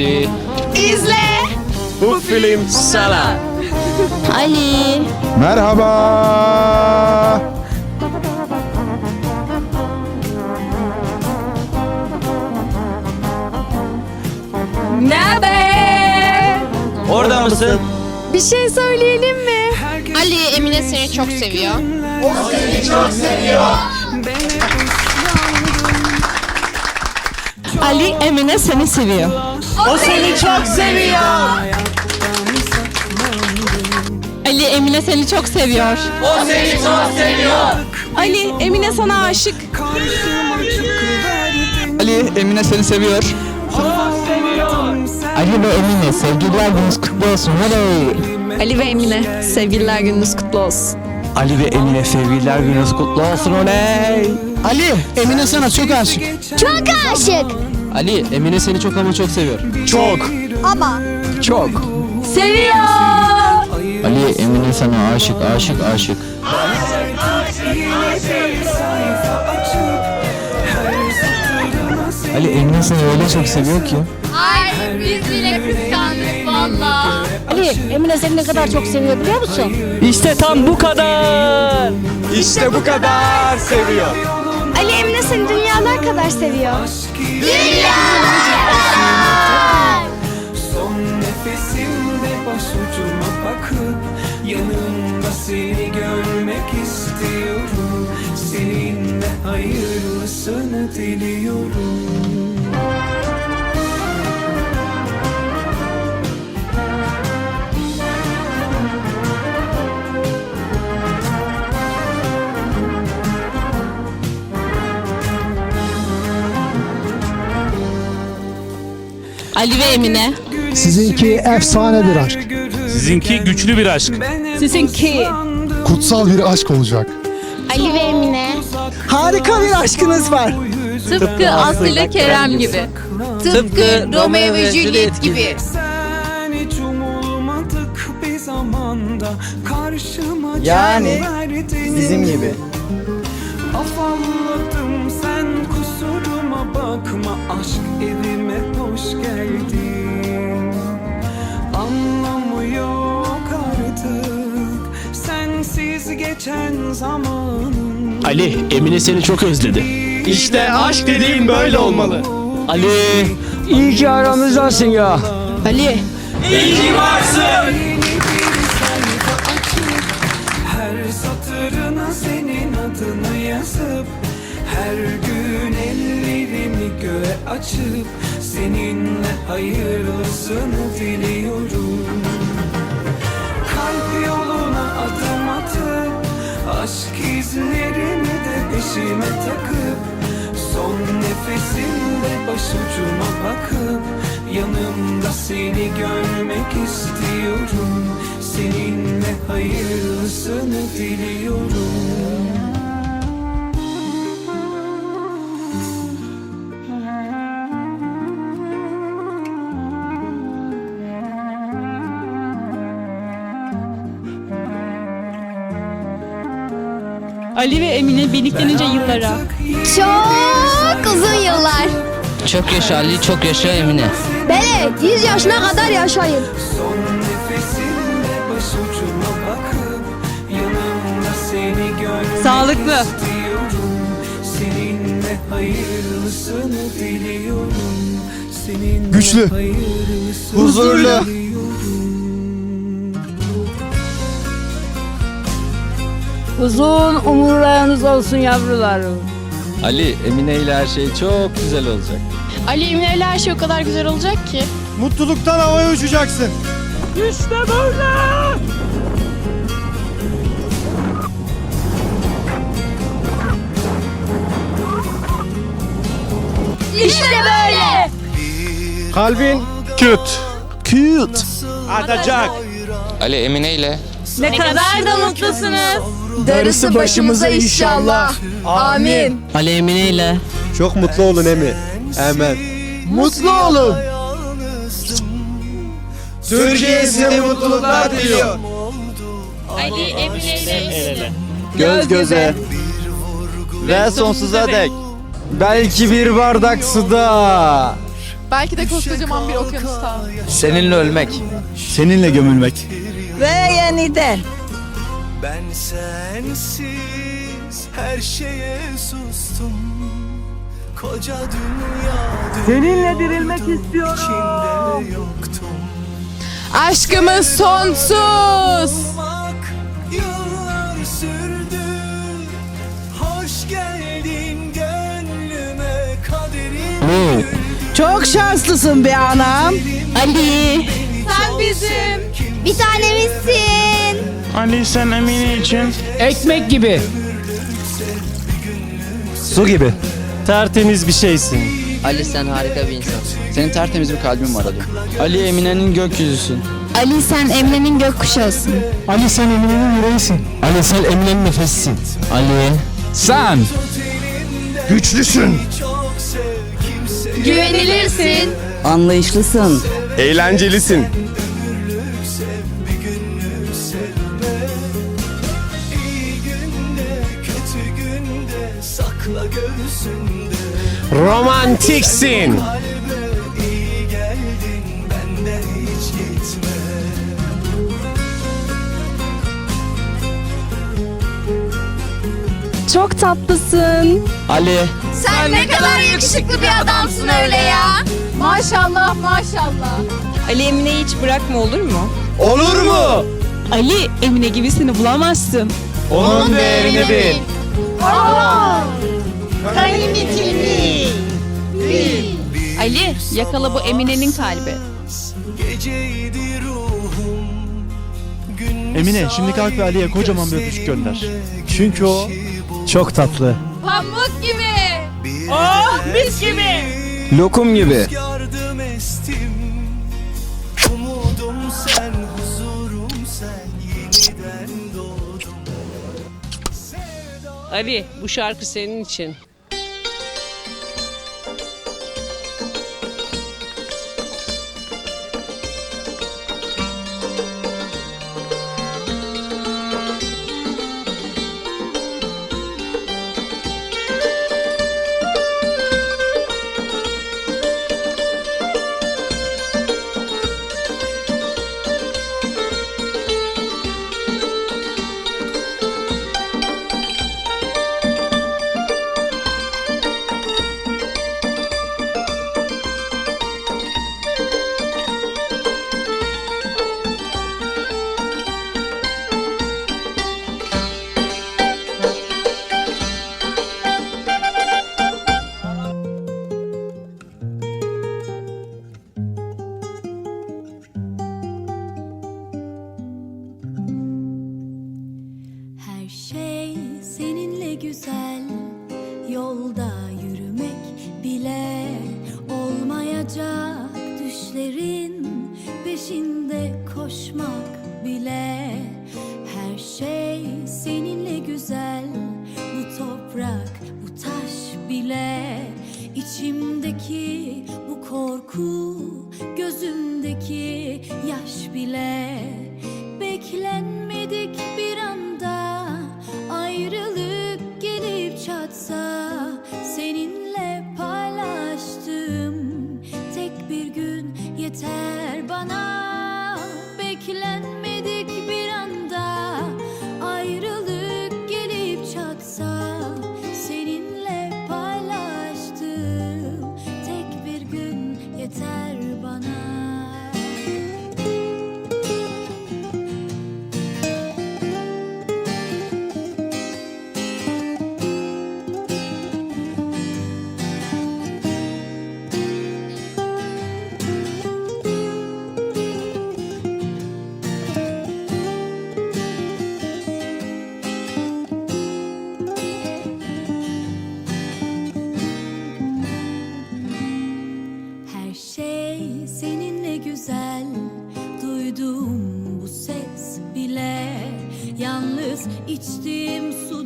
Ali. İzle. Bu film sana. Ali. Merhaba. Ne haber? Orada mısın? Bir şey söyleyelim mi? Ali Emine seni çok seviyor. Ali Emine seni seviyor. O seni çok seviyor. Ali Emine seni çok seviyor. O seni çok seviyor. Ali Emine sana aşık. Ali Emine seni seviyor. Ali ve Emine sevgililer gününüz kutlu olsun. Oley. Ali ve Emine sevgililer gününüz kutlu olsun. Ali ve Emine sevgililer gününüz kutlu olsun oley. Ali Emine sana çok aşık. Çok aşık. Ali Emine seni çok ama çok seviyor. Çok. Ama Çok. Seviyor. Ali Emine sana aşık aşık aşık. Ali Emine seni öyle çok seviyor ki. Ay biz bile kıskandık valla. Ali Emine seni ne kadar çok seviyor biliyor musun? İşte tam bu kadar. İşte bu kadar seviyor. Ali Emine seni dünyalar kadar seviyor. Son nefesimde başucuma bakıp Yanımda seni görmek istiyorum. Seninle hayırlısını diliyorum Ali ve Emine. Sizinki efsane bir aşk. Sizinki güçlü bir aşk. Sizinki. Kutsal bir aşk olacak. Ali ve Emine. Harika bir aşkınız var. Tıpkı Aslı ile Kerem gibi. Tıpkı Romeo ve Juliet gibi. Sen hiç umulmadık bir zamanda Karşıma Yani can verdin. Bizim gibi. Ali Emine seni çok özledi. İşte aşk dediğim böyle olmalı. Ali. İyi ki aramızdasın ya Ali. İyi ki varsın. Her satırına senin adını yazıp Her gün ellerimi göğe açıp Seninle hayırlısını diliyorum Kalp yoluna adım atıp Aşk izlerini de peşime takıp Son nefesimde başucuma bakıp Yanımda seni görmek istiyorum. Seninle hayırlısını diliyorum Ali ve Emine birliklenince yıllara. Çok uzun yıllar. Çok yaşa Ali, çok yaşa Emine. Bele 100 yaşına kadar yaşayın. Son nefesimde başucuma bakıp Yanımda seni görmek Sağlıklı. istiyorum Seninle hayırlısını diliyorum Seninle Güçlü. hayırlısını Huzurlu. diliyorum. Uzun umurlarınız olsun yavrularım. Ali Emine ile her şey çok güzel olacak. Ali Emine ile her şey o kadar güzel olacak ki. Mutluluktan havaya uçacaksın. İşte böyle. Kalbin küt. Küt. Atacak. Ali Emine ile Ne kadar da mutlusunuz. Darısı başımıza inşallah. Amin. Ali Emine ile Çok mutlu olun Emi. Hemen. Mutlu olun. Türkiye size mutluluklar diliyor. Ali Emine ile Göz göze. Ve sonsuza dek. Belki bir bardak suda. Belki de koskocaman bir okyanusta. Seninle ölmek. Seninle gömülmek. Ve yeniden. Ben sensiz her şeye sustum Koca dünya Seninle dirilmek istiyorum. içinde yoktum Aşkımız sonsuz. Olmak yıllar sürdü Hoş geldin gönlüme kaderim Çok şanslısın be anam. Ali. Sen bizim bir tanemizsin. Ali sen Emine için. Ekmek gibi. Su gibi. Tertemiz bir şeysin. Ali sen harika bir insansın. Senin tertemiz bir kalbin var Ali. Ali Emine'nin gökyüzüsün. Ali sen Emre'nin gökkuşağısın. Ali sen Emine'nin yüreğisin. Ali sen Emine'nin nefesisin. Ali sen Güçlüsün. Güvenilirsin. Anlayışlısın. Eğlencelisin. Sevme İyi günde kötü günde sakla göğsünde Romantiksin. Kalbe iyi geldin benden hiç gitme Çok tatlısın. Ali. Sen ne kadar yakışıklı bir adamsın öyle ya. Maşallah maşallah. Ali Emine'yi hiç bırakma olur mu? Olur mu? Ali Emine gibisini bulamazsın. Onun değerini bil. Ali yakala bu Emine'nin kalbi. Emine şimdi kalk ve Ali'ye kocaman bir öpücük gönder. Çünkü o çok tatlı. Pamuk gibi. Lokum gibi. Ali bu şarkı senin için. Bile İçimdeki bu korku Gözümdeki yaş bile Beklenmedik bir anda ayrılık gelip çatsa seninle paylaştım tek bir gün yeter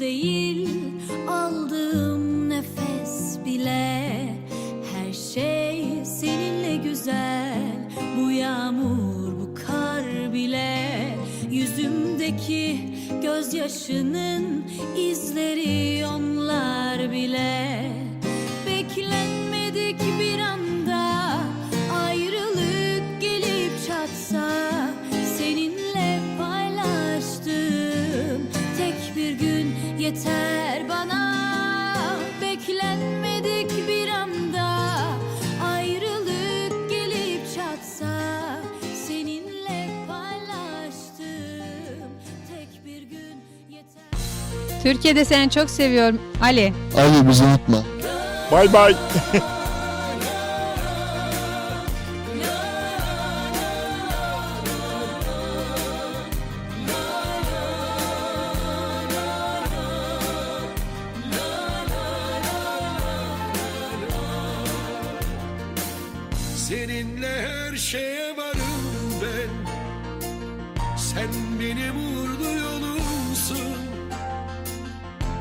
değil Aldığım nefes bile. Her şey seninle güzel Bu yağmur bu kar bile. Yüzümdeki gözyaşının izleri onlar Türkiye'de seni çok seviyorum Ali. Ali bizi unutma. Bay bay. Seninle her şeye varım ben Sen benim uğurlu yolumsun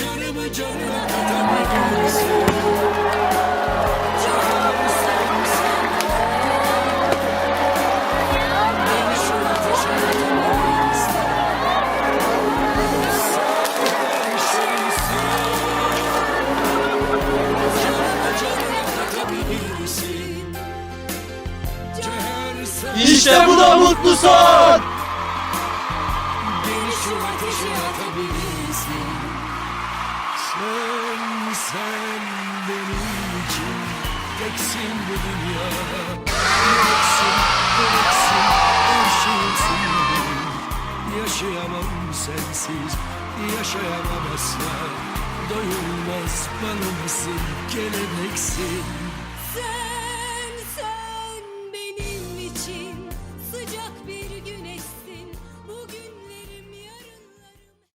Canımı canına sen İşte bu da mutlu son. Teksin bu dünyada Yoksun, gereksin Her şeysin benim Yaşayamam sensiz. Yaşayamam asla. Doyulmaz balımsın Kelebeksin Sen